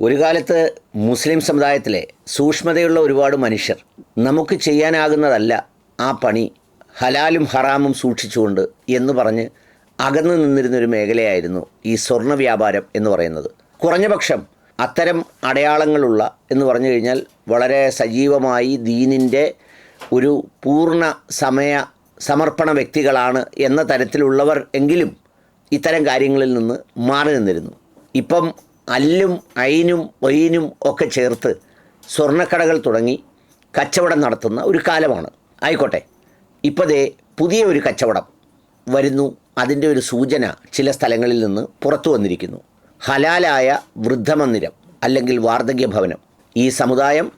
ഒരു കാലത്ത് മുസ്ലിം സമുദായത്തിലെ സൂക്ഷ്മതയുള്ള ഒരുപാട് മനുഷ്യർ നമുക്ക് ചെയ്യാനാകുന്നതല്ല ആ പണി ഹലാലും ഹറാമും സൂക്ഷിച്ചുകൊണ്ട് എന്ന് പറഞ്ഞ് അകന്നു നിന്നിരുന്നൊരു മേഖലയായിരുന്നു ഈ സ്വർണ വ്യാപാരം എന്ന് പറയുന്നത്. കുറഞ്ഞ പക്ഷം അത്തരം അടയാളങ്ങളുള്ള എന്ന് പറഞ്ഞു കഴിഞ്ഞാൽ വളരെ സജീവമായി ദീനിന്റെ ഒരു പൂർണ സമയ സമർപ്പണ വ്യക്തികളാണ് എന്ന തരത്തിലുള്ളവർ എങ്കിലും ഇത്തരം കാര്യങ്ങളിൽ നിന്ന് മാറി നിന്നിരുന്നു. ഇപ്പം അല്ലും അയിനും ഒയിനും ഒക്കെ ചേർത്ത് സ്വർണക്കടകൾ തുടങ്ങി കച്ചവടം നടത്തുന്ന ഒരു കാലമാണ്. ആയിക്കോട്ടെ. ഇപ്പോഴേ പുതിയ ഒരു കച്ചവടം വരുന്നു. അതിന്റെ ഒരു സൂചന ചില സ്ഥലങ്ങളിൽ നിന്ന് പുറത്തു വന്നിരിക്കുന്നു. ഹലാലായ വൃദ്ധമന്ദിരം അല്ലെങ്കിൽ വാർദ്ധക്യ ഭവനം. ഈ സമുദായം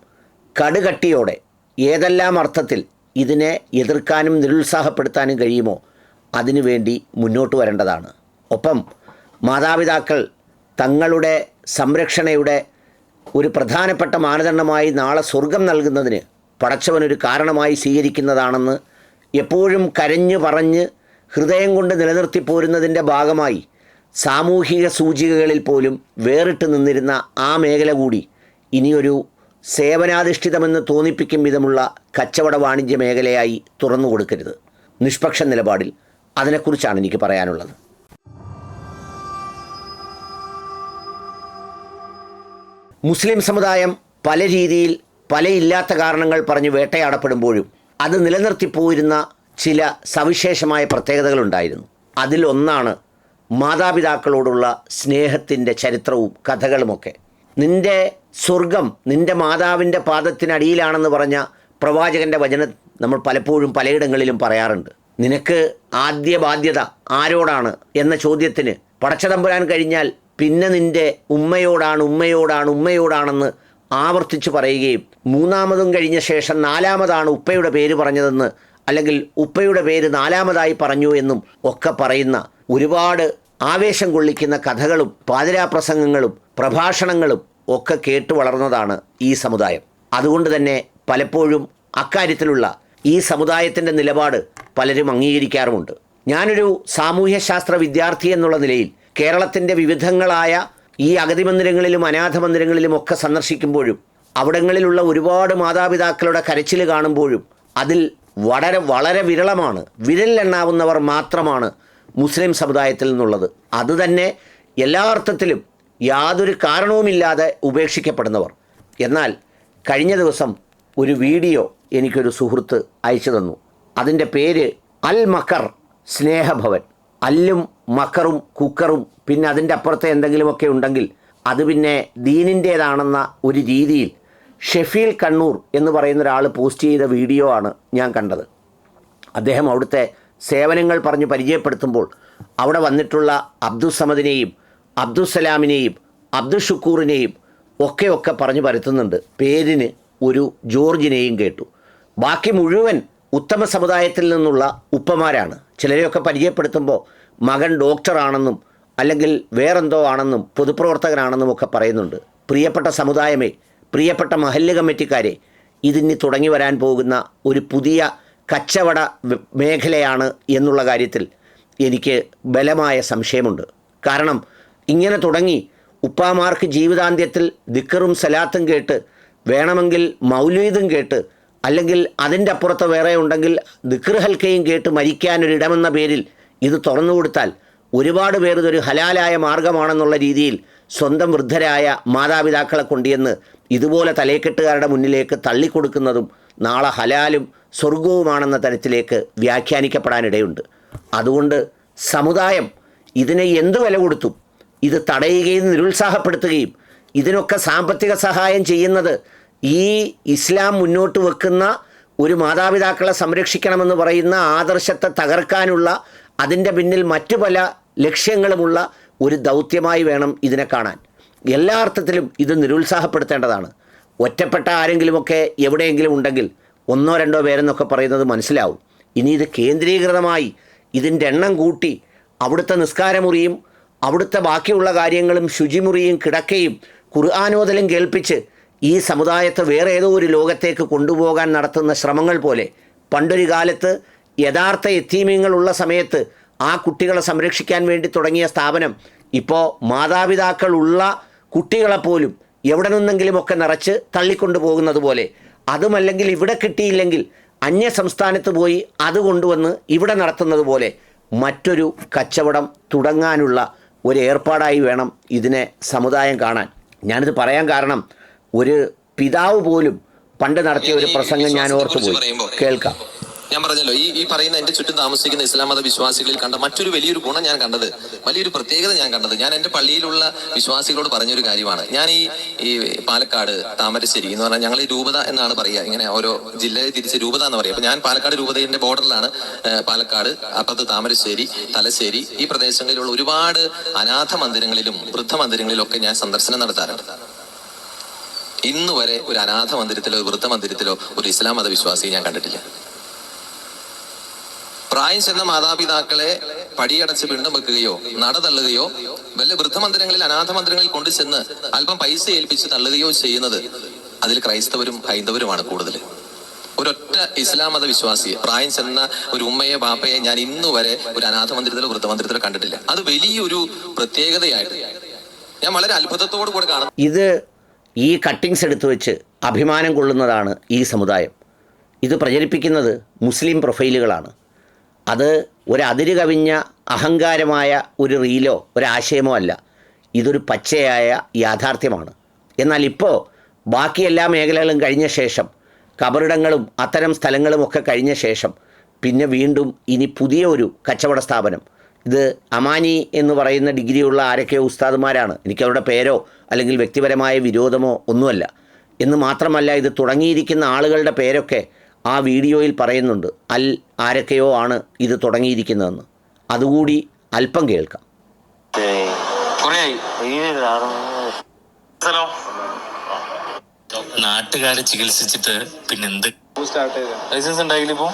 കടുകട്ടിയോടെ ഏതെല്ലാം അർത്ഥത്തിൽ ഇതിനെ എതിർക്കാനും നിരുത്സാഹപ്പെടുത്താനും കഴിയുമോ അതിനുവേണ്ടി മുന്നോട്ട് വരേണ്ടതാണ്. ഒപ്പം മാതാപിതാക്കൾ തങ്ങളുടെ സംരക്ഷണയുടെ ഒരു പ്രധാനപ്പെട്ട മാനദണ്ഡമായി നാളെ സ്വർഗം നൽകുന്നതിന് പടച്ചവനൊരു കാരണമായി സ്വീകരിക്കുന്നതാണെന്ന് എപ്പോഴും കരഞ്ഞു പറഞ്ഞ് ഹൃദയം കൊണ്ട് നിലനിർത്തി പോരുന്നതിന്റെ ഭാഗമായി സാമൂഹിക സൂചികകളിൽ പോലും വേറിട്ട് നിന്നിരുന്ന ആ മേഖല കൂടി ഇനിയൊരു സേവനാധിഷ്ഠിതമെന്ന് തോന്നിപ്പിക്കും വിധമുള്ള കച്ചവട വാണിജ്യ മേഖലയായി തുറന്നു കൊടുക്കരുത് നിഷ്പക്ഷ നിലപാടിൽ അതിനെക്കുറിച്ചാണ് എനിക്ക് പറയാനുള്ളത്. മുസ്ലിം സമുദായം പല രീതിയിൽ പല ഇല്ലാത്ത കാരണങ്ങൾ പറഞ്ഞ് വേട്ടയാടപ്പെടുമ്പോഴും അത് നിലനിർത്തിപ്പോയിരുന്ന ചില സവിശേഷമായ പ്രത്യേകതകളുണ്ടായിരുന്നു. അതിലൊന്നാണ് മാതാപിതാക്കളോടുള്ള സ്നേഹത്തിന്റെ ചരിത്രവും കഥകളുമൊക്കെ. നിന്റെ സ്വർഗം നിന്റെ മാതാവിന്റെ പാദത്തിനടിയിലാണെന്ന് പറഞ്ഞ പ്രവാചകന്റെ വചനം നമ്മൾ പലപ്പോഴും പലയിടങ്ങളിലും പറയാറുണ്ട്. നിനക്ക് ആദ്യ ബാധ്യത ആരോടാണ് എന്ന ചോദ്യത്തിന് പടച്ചതമ്പുരാൻ കഴിഞ്ഞാൽ പിന്നെ നിന്റെ ഉമ്മയോടാണ് ഉമ്മയോടാണ് ഉമ്മയോടാണെന്ന് ആവർത്തിച്ച് പറയുകയും മൂന്നാമതും കഴിഞ്ഞ ശേഷം നാലാമതാണ് ഉപ്പയുടെ പേര് പറഞ്ഞതെന്ന് അല്ലെങ്കിൽ ഉപ്പയുടെ പേര് നാലാമതായി പറഞ്ഞു എന്നും ഒക്കെ പറയുന്ന ഒരുപാട് ആവേശം കൊള്ളിക്കുന്ന കഥകളും പാതിരാപ്രസംഗങ്ങളും പ്രഭാഷണങ്ങളും ഒക്കെ കേട്ടു വളർന്നതാണ് ഈ സമുദായം. അതുകൊണ്ട് തന്നെ പലപ്പോഴും അക്കാര്യത്തിലുള്ള ഈ സമുദായത്തിന്റെ നിലപാട് പലരും അംഗീകരിക്കാറുമുണ്ട്. ഞാനൊരു സാമൂഹ്യശാസ്ത്ര വിദ്യാർത്ഥി എന്നുള്ള നിലയിൽ കേരളത്തിന്റെ വിവിധങ്ങളായ ഈ അഗതി മന്ദിരങ്ങളിലും അനാഥ മന്ദിരങ്ങളിലും ഒക്കെ സന്ദർശിക്കുമ്പോഴും അവിടങ്ങളിലുള്ള ഒരുപാട് മാതാപിതാക്കളുടെ കരച്ചിൽ കാണുമ്പോഴും അതിൽ വളരെ വളരെ വിരളമാണ്. വിരലിലെണ്ണാവുന്നവർ മാത്രമാണ് മുസ്ലിം സമുദായത്തിൽ നിന്നുള്ളത്. അതുതന്നെ എല്ലാ അർത്ഥത്തിലും യാതൊരു കാരണവുമില്ലാതെ ഉപേക്ഷിക്കപ്പെടുന്നവർ. എന്നാൽ കഴിഞ്ഞ ദിവസം ഒരു വീഡിയോ എനിക്കൊരു സുഹൃത്ത് അയച്ചു തന്നു. അതിന്റെ പേര് അൽ മക്കർ സ്നേഹഭവൻ. അല്ലും മക്കറും കുക്കറും പിന്നെ അതിന്റെ അപ്പുറത്തെ എന്തെങ്കിലുമൊക്കെ ഉണ്ടെങ്കിൽ അത് പിന്നെ ദീനിന്റേതാണെന്ന ഒരു രീതിയിൽ ഷെഫീൽ കണ്ണൂർ എന്ന് പറയുന്ന ഒരാൾ പോസ്റ്റ് ചെയ്ത വീഡിയോ ആണ് ഞാൻ കണ്ടത്. അദ്ദേഹം അവിടുത്തെ സേവനങ്ങൾ പറഞ്ഞ് പരിചയപ്പെടുത്തുമ്പോൾ അവിടെ വന്നിട്ടുള്ള അബ്ദുസമദിനെയും അബ്ദുസലാമിനെയും അബ്ദുൽ ഷുക്കൂറിനെയും ഒക്കെ ഒക്കെ പറഞ്ഞു പരത്തുന്നുണ്ട്. പേരിന് ഒരു ജോർജിനെയും കേട്ടു. ബാക്കി മുഴുവൻ ഉത്തമ സമുദായത്തിൽ നിന്നുള്ള ഉപ്പമാരാണ്. ചിലരെയൊക്കെ പരിചയപ്പെടുത്തുമ്പോൾ മകൻ ഡോക്ടറാണെന്നും അല്ലെങ്കിൽ വേറെന്തോ ആണെന്നും പൊതുപ്രവർത്തകനാണെന്നും ഒക്കെ പറയുന്നുണ്ട്. പ്രിയപ്പെട്ട സമുദായമേ പ്രിയപ്പെട്ട മഹല്ല് കമ്മിറ്റിക്കാരെ ഇതിനി തുടങ്ങി വരാൻ പോകുന്ന ഒരു പുതിയ കച്ചവട മേഖലയാണ് എന്നുള്ള കാര്യത്തിൽ എനിക്ക് ബലമായ സംശയമുണ്ട്. കാരണം ഇങ്ങനെ തുടങ്ങി ഉപ്പാമാർക്ക് ജീവിതാന്ത്യത്തിൽ ദിക്കറും സലാത്തും കേട്ട് വേണമെങ്കിൽ മൗലീദും കേട്ട് അല്ലെങ്കിൽ അതിന്റെ അപ്പുറത്ത് വേറെ ഉണ്ടെങ്കിൽ ദിക്കർ ഹൽക്കയും കേട്ട് മരിക്കാനൊരിടമെന്ന പേരിൽ ഇത് തുറന്നു കൊടുത്താൽ ഒരുപാട് പേർ ഇതൊരു ഹലാലായ മാർഗമാണെന്നുള്ള രീതിയിൽ സ്വന്തം വൃദ്ധരായ മാതാപിതാക്കളെ കൊണ്ടുവന്ന് ഇതുപോലെ തലയെക്കെട്ടുകാരുടെ മുന്നിലേക്ക് തള്ളിക്കൊടുക്കുന്നതും നാളെ ഹലാലും സ്വർഗവുമാണെന്ന തരത്തിലേക്ക് വ്യാഖ്യാനിക്കപ്പെടാനിടയുണ്ട്. അതുകൊണ്ട് സമുദായം ഇതിനെ എന്ത് വില കൊടുത്തും ഇത് തടയുകയും നിരുത്സാഹപ്പെടുത്തുകയും ഇതിനൊക്കെ സാമ്പത്തിക സഹായം ചെയ്യുന്നത് ഈ ഇസ്ലാം മുന്നോട്ട് വെക്കുന്ന ഒരു മാതാപിതാക്കളെ സംരക്ഷിക്കണമെന്ന് പറയുന്ന ആദർശത്തെ തകർക്കാനുള്ള അതിന്റെ പിന്നിൽ മറ്റു പല ലക്ഷ്യങ്ങളുമുള്ള ഒരു ദൗത്യമായി വേണം ഇതിനെ കാണാൻ. എല്ലാ അർത്ഥത്തിലും ഇത് നിരുത്സാഹപ്പെടുത്തേണ്ടതാണ്. ഒറ്റപ്പെട്ട ആരെങ്കിലുമൊക്കെ എവിടെയെങ്കിലും ഉണ്ടെങ്കിൽ ഒന്നോ രണ്ടോ പേരെന്നൊക്കെ പറയുന്നത് മനസ്സിലാവും. ഇനി ഇത് കേന്ദ്രീകൃതമായി ഇതിന്റെ എണ്ണം കൂട്ടി അവിടുത്തെ നിസ്കാരമുറിയും അവിടുത്തെ ബാക്കിയുള്ള കാര്യങ്ങളും ശുചിമുറിയും കിടക്കയും ഖുർആാനോദലും കേൾപ്പിച്ച് ഈ സമുദായത്തെ വേറെ ഏതോ ഒരു ലോകത്തേക്ക് കൊണ്ടുപോകാൻ നടത്തുന്ന ശ്രമങ്ങൾ പോലെ പണ്ടൊരു കാലത്ത് യഥാർത്ഥ എത്തീമ്യങ്ങളുള്ള സമയത്ത് ആ കുട്ടികളെ സംരക്ഷിക്കാൻ വേണ്ടി തുടങ്ങിയ സ്ഥാപനം ഇപ്പോൾ മാതാപിതാക്കളുള്ള കുട്ടികളെപ്പോലും എവിടെ നിന്നെങ്കിലുമൊക്കെ നിറച്ച് തള്ളിക്കൊണ്ടു പോകുന്നത് പോലെ. അതുമല്ലെങ്കിൽ ഇവിടെ കിട്ടിയില്ലെങ്കിൽ അന്യ സംസ്ഥാനത്ത് പോയി അത് കൊണ്ടുവന്ന് ഇവിടെ നടത്തുന്നത് പോലെ മറ്റൊരു കച്ചവടം തുടങ്ങാനുള്ള ഒരു ഏർപ്പാടായി വേണം ഇതിനെ സമുദായം കാണാൻ. ഞാനിത് പറയാൻ കാരണം ഒരു പിതാവ് പോലും പണ്ട് നടത്തിയ ഒരു പ്രസംഗം ഞാൻ ഓർത്തുപോയി. കേൾക്കാം. ഞാൻ പറഞ്ഞല്ലോ ഈ ഈ പറയുന്ന എന്റെ ചുറ്റും താമസിക്കുന്ന ഇസ്ലാം മത വിശ്വാസികളിൽ കണ്ട മറ്റൊരു വലിയൊരു ഗുണം ഞാൻ കണ്ടത് വലിയൊരു പ്രത്യേകത ഞാൻ കണ്ടത്. ഞാൻ എന്റെ പള്ളിയിലുള്ള വിശ്വാസികളോട് പറഞ്ഞൊരു കാര്യമാണ്. ഞാൻ ഈ ഈ പാലക്കാട് താമരശ്ശേരി എന്ന് പറഞ്ഞാൽ ഞങ്ങൾ ഈ രൂപത എന്നാണ് പറയുക. ഇങ്ങനെ ഓരോ ജില്ലയെ തിരിച്ച് രൂപത എന്ന് പറയുക. അപ്പൊ ഞാൻ പാലക്കാട് രൂപതയുടെ ബോർഡറിലാണ് പാലക്കാട് അപ്പുറത്ത് താമരശ്ശേരി തലശ്ശേരി ഈ പ്രദേശങ്ങളിലുള്ള ഒരുപാട് അനാഥ മന്ദിരങ്ങളിലും വൃദ്ധ മന്ദിരങ്ങളിലും ഒക്കെ ഞാൻ സന്ദർശനം നടത്താറുണ്ട്. ഇന്നുവരെ ഒരു അനാഥ മന്ദിരത്തിലോ വൃദ്ധ മന്ദിരത്തിലോ ഒരു ഇസ്ലാം മത വിശ്വാസിയെ ഞാൻ കണ്ടിട്ടില്ല. പ്രായം ചെന്ന മാതാപിതാക്കളെ പടിയടച്ച് പിണ്ടം വെക്കുകയോ നട തള്ളുകയോ വല്ല വൃദ്ധമന്ദിരങ്ങളിൽ അനാഥ മന്ദിരങ്ങളിൽ കൊണ്ടു ചെന്ന് അല്പം പൈസ ഏൽപ്പിച്ച് തള്ളുകയോ ചെയ്യുന്നത് അതിൽ ക്രൈസ്തവരും ഹൈന്ദവരുമാണ് കൂടുതൽ. ഒരൊറ്റ ഇസ്ലാം മത വിശ്വാസി പ്രായം ചെന്ന ഒരു ഉമ്മയെ ബാപ്പയെ ഞാൻ ഇന്നു വരെ ഒരു അനാഥ മന്ദിരത്തിലോ വൃദ്ധമന്ദിരത്തിലോ കണ്ടിട്ടില്ല. അത് വലിയൊരു പ്രത്യേകതയായിട്ട് ഞാൻ വളരെ അത്ഭുതത്തോടു കൂടെ കാണുന്നു. ഇത് ഈ കട്ടിങ്സ് എടുത്തു വെച്ച് അഭിമാനം കൊള്ളുന്നതാണ് ഈ സമുദായം. ഇത് പ്രചരിപ്പിക്കുന്നത് മുസ്ലിം പ്രൊഫൈലുകളാണ്. അത് ഒരു അതിര് കവിഞ്ഞ അഹങ്കാരമായ ഒരു റീലോ ഒരാശയമോ അല്ല. ഇതൊരു പച്ചയായ യാഥാർത്ഥ്യമാണ്. എന്നാൽ ഇപ്പോൾ ബാക്കി എല്ലാ മേഖലകളും കഴിഞ്ഞ ശേഷം കബറിടങ്ങളും അത്തരം സ്ഥലങ്ങളും ഒക്കെ കഴിഞ്ഞ ശേഷം പിന്നെ വീണ്ടും ഇനി പുതിയ ഒരു കച്ചവട സ്ഥാപനം. ഇത് അമാനി എന്ന് പറയുന്ന ഡിഗ്രിയുള്ള ആരൊക്കെയോ ഉസ്താദുമാരാണ്. എനിക്കവരുടെ പേരോ അല്ലെങ്കിൽ വ്യക്തിപരമായ വിരോധമോ ഒന്നുമല്ല. എന്ന് മാത്രമല്ല ഇത് തുടങ്ങിയിരിക്കുന്ന ആളുകളുടെ പേരൊക്കെ ആ വീഡിയോയിൽ പറയുന്നുണ്ട് അൽ ആരൊക്കെയോ ആണ് ഇത് തുടങ്ങിയിരിക്കുന്നതെന്ന്. അതുകൂടി അല്പം കേൾക്കാം. നാട്ടുകാരെ ചികിത്സിച്ചിട്ട് പിന്നെന്ത്? ലൈസൻസ് ഉണ്ടായില്ല ഇപ്പോ?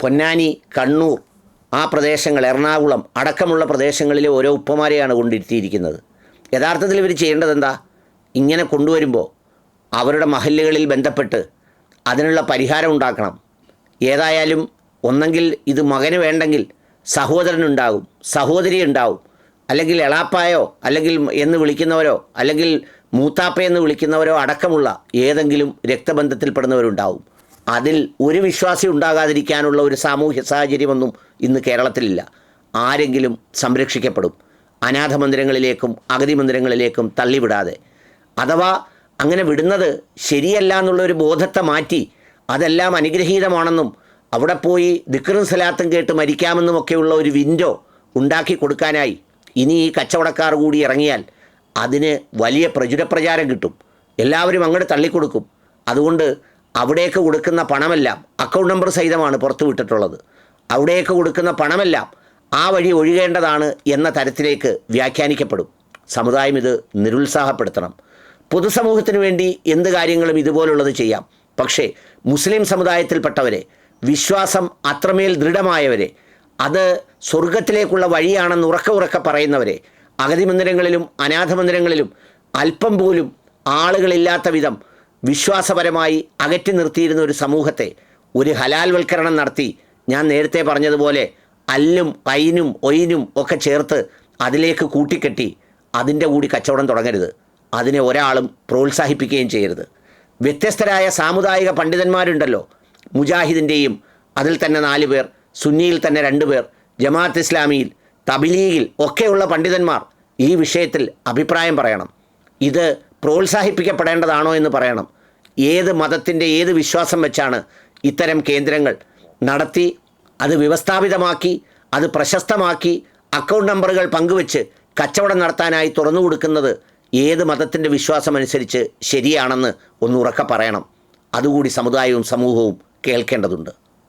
പൊന്നാനി കണ്ണൂർ ആ പ്രദേശങ്ങൾ എറണാകുളം അടക്കമുള്ള പ്രദേശങ്ങളിലെ ഓരോ ഉപ്പമാരെയാണ് കൊണ്ടിരുത്തിയിരിക്കുന്നത്. യഥാർത്ഥത്തിൽ ഇവർ ചെയ്യേണ്ടത് എന്താ ഇങ്ങനെ കൊണ്ടുവരുമ്പോൾ അവരുടെ മഹല്ലുകളിൽ ബന്ധപ്പെട്ട് അതിനുള്ള പരിഹാരം ഉണ്ടാക്കണം. ഏതായാലും ഒന്നെങ്കിൽ ഇത് മകന് വേണ്ടെങ്കിൽ സഹോദരനുണ്ടാകും സഹോദരി ഉണ്ടാവും. അല്ലെങ്കിൽ എളാപ്പായോ അല്ലെങ്കിൽ എന്ന് വിളിക്കുന്നവരോ അല്ലെങ്കിൽ മൂത്താപ്പ എന്ന് വിളിക്കുന്നവരോ അടക്കമുള്ള ഏതെങ്കിലും രക്തബന്ധത്തിൽപ്പെടുന്നവരുണ്ടാവും. അതിൽ ഒരു വിശ്വാസി ഉണ്ടാകാതിരിക്കാനുള്ള ഒരു സാമൂഹ്യ സാഹചര്യമൊന്നും ഇന്ന് കേരളത്തിലില്ല. ആരെങ്കിലും സംരക്ഷിക്കപ്പെടും. അനാഥ മന്ദിരങ്ങളിലേക്കും അഗതി മന്ദിരങ്ങളിലേക്കും തള്ളിവിടാതെ. അഥവാ അങ്ങനെ വിടുന്നത് ശരിയല്ല എന്നുള്ള ഒരു ബോധത്തെ മാറ്റി അതെല്ലാം അനുഗ്രഹീതമാണെന്നും അവിടെ പോയി ദിക്കറും സലാത്തും കേട്ട് മരിക്കാമെന്നുമൊക്കെയുള്ള ഒരു വിൻഡോ ഉണ്ടാക്കി കൊടുക്കാനായി ഇനി ഈ കച്ചവടക്കാർ കൂടി ഇറങ്ങിയാൽ അതിന് വലിയ പ്രചുരപ്രചാരം കിട്ടും. എല്ലാവരും അങ്ങോട്ട് തള്ളിക്കൊടുക്കും. അതുകൊണ്ട് അവിടേക്ക് കൊടുക്കുന്ന പണമെല്ലാം അക്കൗണ്ട് നമ്പർ സഹിതമാണ് പുറത്തു വിട്ടിട്ടുള്ളത് അവിടേക്ക് കൊടുക്കുന്ന പണമെല്ലാം ആ വഴി ഒഴുകേണ്ടതാണ് എന്ന തരത്തിലേക്ക് വ്യാഖ്യാനിക്കപ്പെടും. സമുദായം ഇത് നിരുത്സാഹപ്പെടുത്തണം. പൊതുസമൂഹത്തിന് വേണ്ടി എന്ത് കാര്യങ്ങളും ഇതുപോലുള്ളത് ചെയ്യാം. പക്ഷേ മുസ്ലിം സമുദായത്തിൽപ്പെട്ടവരെ വിശ്വാസം അത്രമേൽ ദൃഢമായവരെ അത് സ്വർഗത്തിലേക്കുള്ള വഴിയാണെന്ന് ഉറക്കെ ഉറക്കെ പറയുന്നവരെ അഗതി മന്ദിരങ്ങളിലും അനാഥ മന്ദിരങ്ങളിലും അല്പം പോലും ആളുകളില്ലാത്ത വിധം വിശ്വാസപരമായി അകറ്റി നിർത്തിയിരുന്ന ഒരു സമൂഹത്തെ ഒരു ഹലാൽവൽക്കരണം നടത്തി ഞാൻ നേരത്തെ പറഞ്ഞതുപോലെ അല്ലും കൈനും ഒയിനും ഒക്കെ ചേർത്ത് അതിലേക്ക് കൂട്ടിക്കെട്ടി അതിന്റെ കൂടി കച്ചവടം തുടങ്ങരുത്. അതിനെ ഒരാളും പ്രോത്സാഹിപ്പിക്കുകയും ചെയ്യരുത്. വ്യത്യസ്തരായ സാമുദായിക പണ്ഡിതന്മാരുണ്ടല്ലോ. മുജാഹിദിന്റെയും അതിൽ തന്നെ നാല് പേർ സുന്നിയിൽ തന്നെ രണ്ട് പേർ ജമാഅത്ത് ഇസ്ലാമിയിൽ തബിലീഗിൽ ഒക്കെയുള്ള പണ്ഡിതന്മാർ ഈ വിഷയത്തിൽ അഭിപ്രായം പറയണം. ഇത് പ്രോത്സാഹിപ്പിക്കപ്പെടേണ്ടതാണോ എന്ന് പറയണം. ഏത് മതത്തിന്റെ ഏത് വിശ്വാസം വെച്ചാണ് ഇത്തരം കേന്ദ്രങ്ങൾ നടത്തി അത് വ്യവസ്ഥാപിതമാക്കി അത് പ്രശസ്തമാക്കി അക്കൗണ്ട് നമ്പറുകൾ പങ്കുവെച്ച് കച്ചവടം നടത്താനായി തുറന്നു കൊടുക്കുന്നത് ഏത് മതത്തിന്റെ വിശ്വാസമനുസരിച്ച് ശരിയാണെന്ന് ഒന്ന് ഉറക്കെ പറയണം. അതുകൂടി സമുദായവും സമൂഹവും കേൾക്കേണ്ടതുണ്ട്.